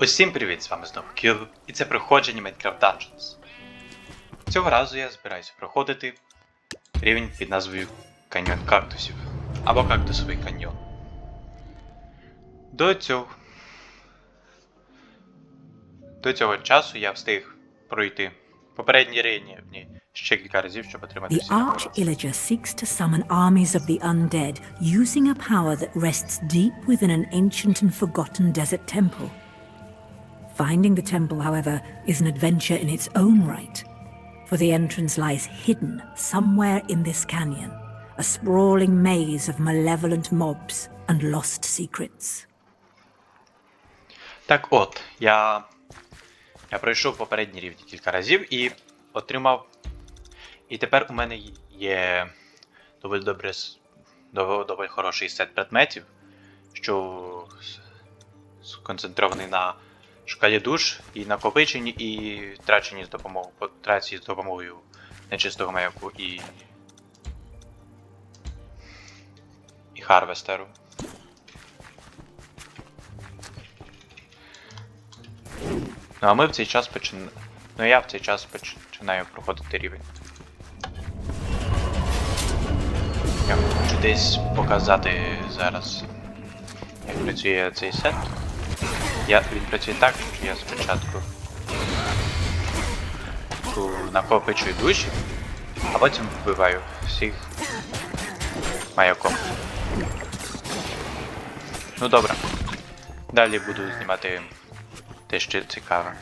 Усім привіт, з вами знову Кіл, і це проходження Minecraft Dungeons. Цього разу я збираюся проходити рівень під назвою Каньйон кактусів або Кактусовий каньйон. До цього. До цього часу я встиг пройти попередні рівні ще кілька разів, щоб отримати всі. Seeks to summon armies of the undead using a power that rests deep within an ancient and forgotten desert temple. Finding the temple, however, is an adventure in its own right, for the entrance lies hidden somewhere in this canyon, a sprawling maze of malevolent mobs and lost secrets. Так от, я, я пройшов попередні рівні кілька разів і отримав. І тепер у мене є доволі добре, доволі хороший сет предметів, що сконцентрований на шкалі душ і накопиченні, і траченні з допомогою трації з допомогою нечистого маяку і. і Харвестеру. Ну а ми в цей час починаємо. Ну я в цей час починаю проходити рівень. Я хочу десь показати зараз, як працює цей сет. Я, він працює так, що я спочатку накопичую душі, а потім вбиваю всіх маяком. Ну добре. Далі буду знімати те, що цікаве.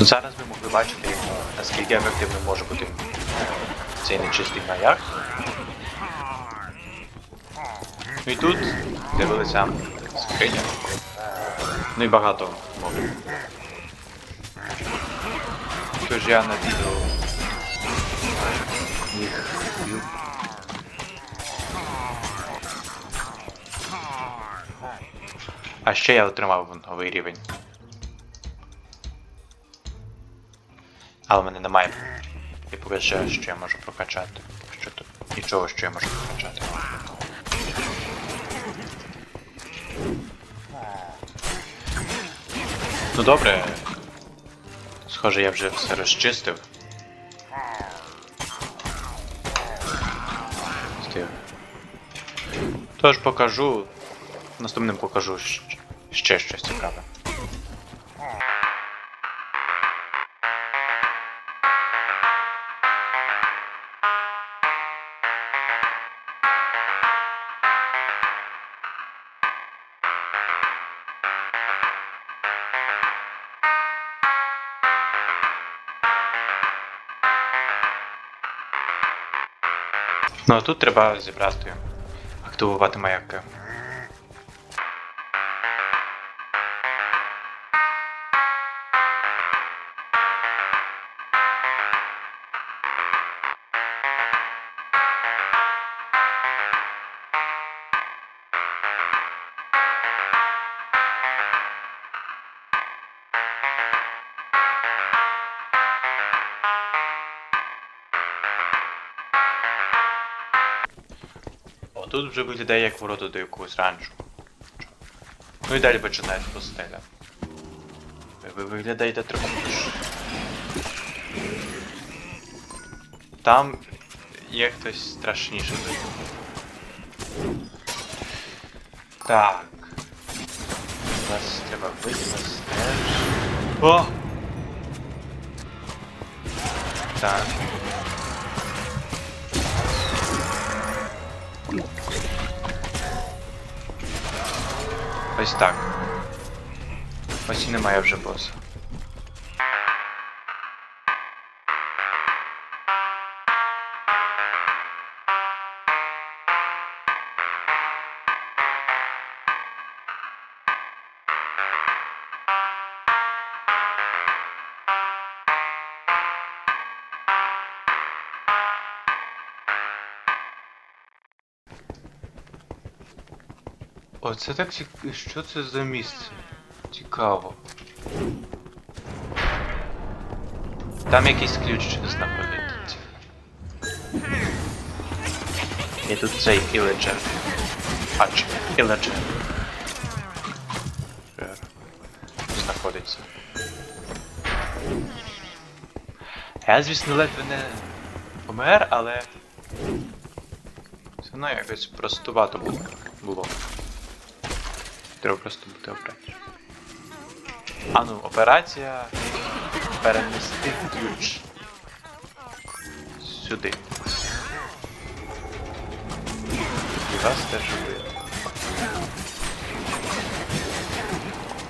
Ну, Зараз ви могли бачити, наскільки ефективним може бути цей нечистий маяк. Ну і тут з'явилася скриня. Ну і багато мобів. Тож я на їх б'ю. А ще я отримав новий рівень. Але в мене немає і що, я можу прокачати. Що тут? Нічого, що я можу прокачати. Ну добре. Схоже, я вже все розчистив. Стив. Тож покажу. Наступним покажу ще щось цікаве. Ну а тут треба зібрати, активувати маяки. Тут вже виглядає як ворота до якогось ранчо. Ну і далі починається постеля. Ви, ви виглядаєте трохи. Там є хтось страшніше за нього. Так. Нас треба вийти на стеж. О! Так. Ось так. Ось і немає Оце так цік... Що це за місце? Цікаво. Там якийсь ключ знаходиться. І тут цей іледжер. А чи іледжер. Знаходиться. Я, звісно, ледве не помер, але. Все одно якось простувато було. Треба просто бути обережним. А ну, операція. Перенести ключ. Сюди. І вас теж видно.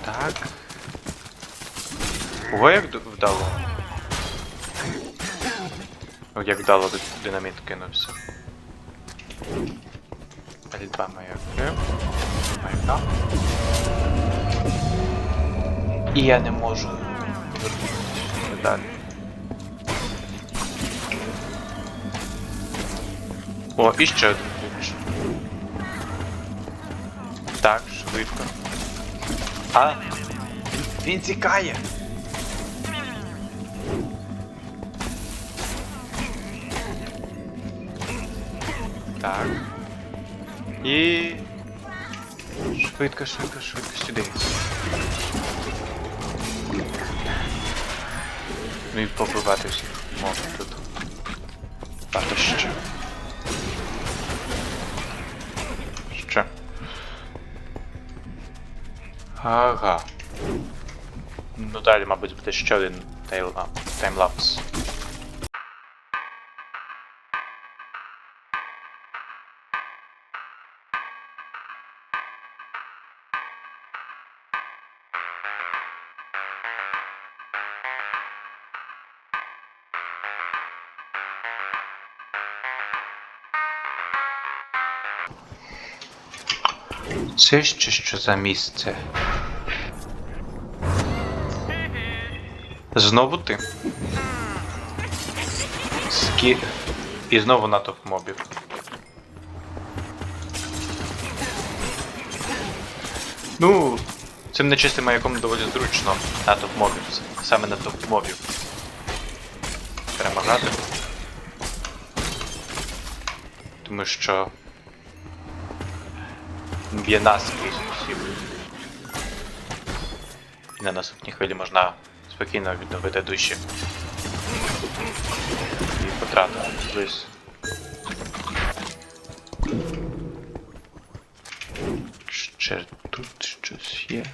Так. Ого, як вдало. Як вдало ди- динаміт кинувся. L2 маяки. Маяка. І я не можу повернутися далі. О, і ще один ключ. Так, швидко. А, він тікає. Так. І. Швидко, швидко, швидко сюди. Ну і побивати всіх можна тут. А то ще. Ще. Ага. Ну далі, мабуть, буде ще один таймлапс. Це ще що за місце? Знову ти. Скі... І знову натовп мобів. Ну, цим нечистим маяком доволі зручно натовп мобів. Саме натовп мобів. Перемагати. Тому що б'є нас усіх. І на наступній хвилі можна спокійно відновити душі. І потратити близь. Ще тут щось є.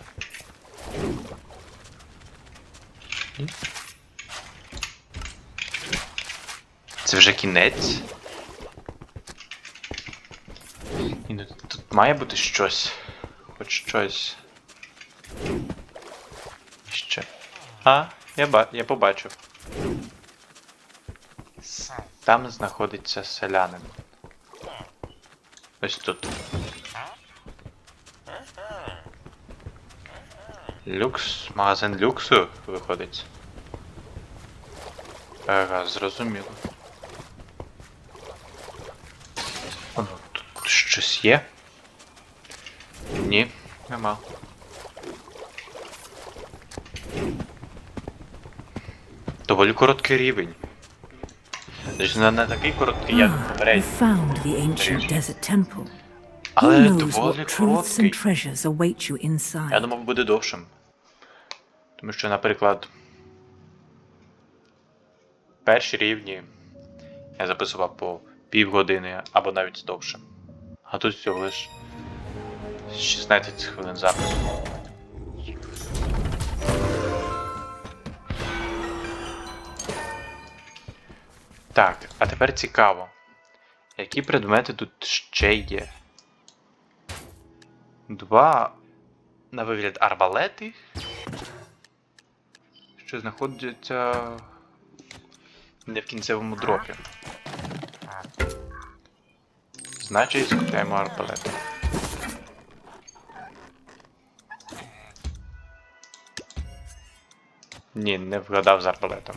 Це вже кінець. Ні, ну тут має бути щось. Хоч щось. Ще. А, я, ба я побачив. Там знаходиться селянин. Ось тут. Люкс. Магазин люксу виходить. Ага, зрозуміло. О, тут щось є? Ні, нема. Доволі короткий рівень. Тобто не, не такий короткий, як Ah, попередній. Але доволі короткий. Я думав, буде довшим. Тому що, наприклад, перші рівні я записував по півгодини або навіть довше. А тут всього лиш 16 хвилин запису. Так, а тепер цікаво. Які предмети тут ще є? Два на вигляд арбалети, що знаходяться не в кінцевому дропі. Значить, скупляємо арбалети. Ні, не вгадав з арбалетом.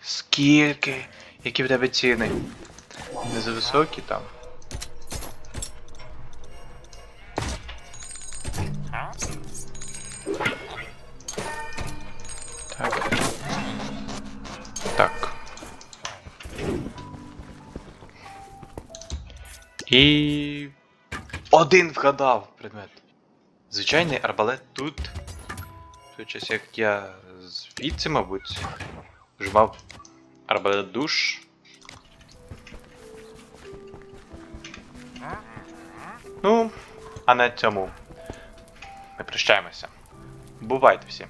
Скільки? Які в тебе ціни? Не за високі там. Так. І. Один вгадав предмет. Звичайний арбалет тут. Той час, як я звідси, мабуть, вживав арбалет душ. Ну, а на цьому ми прощаємося. Бувайте всі!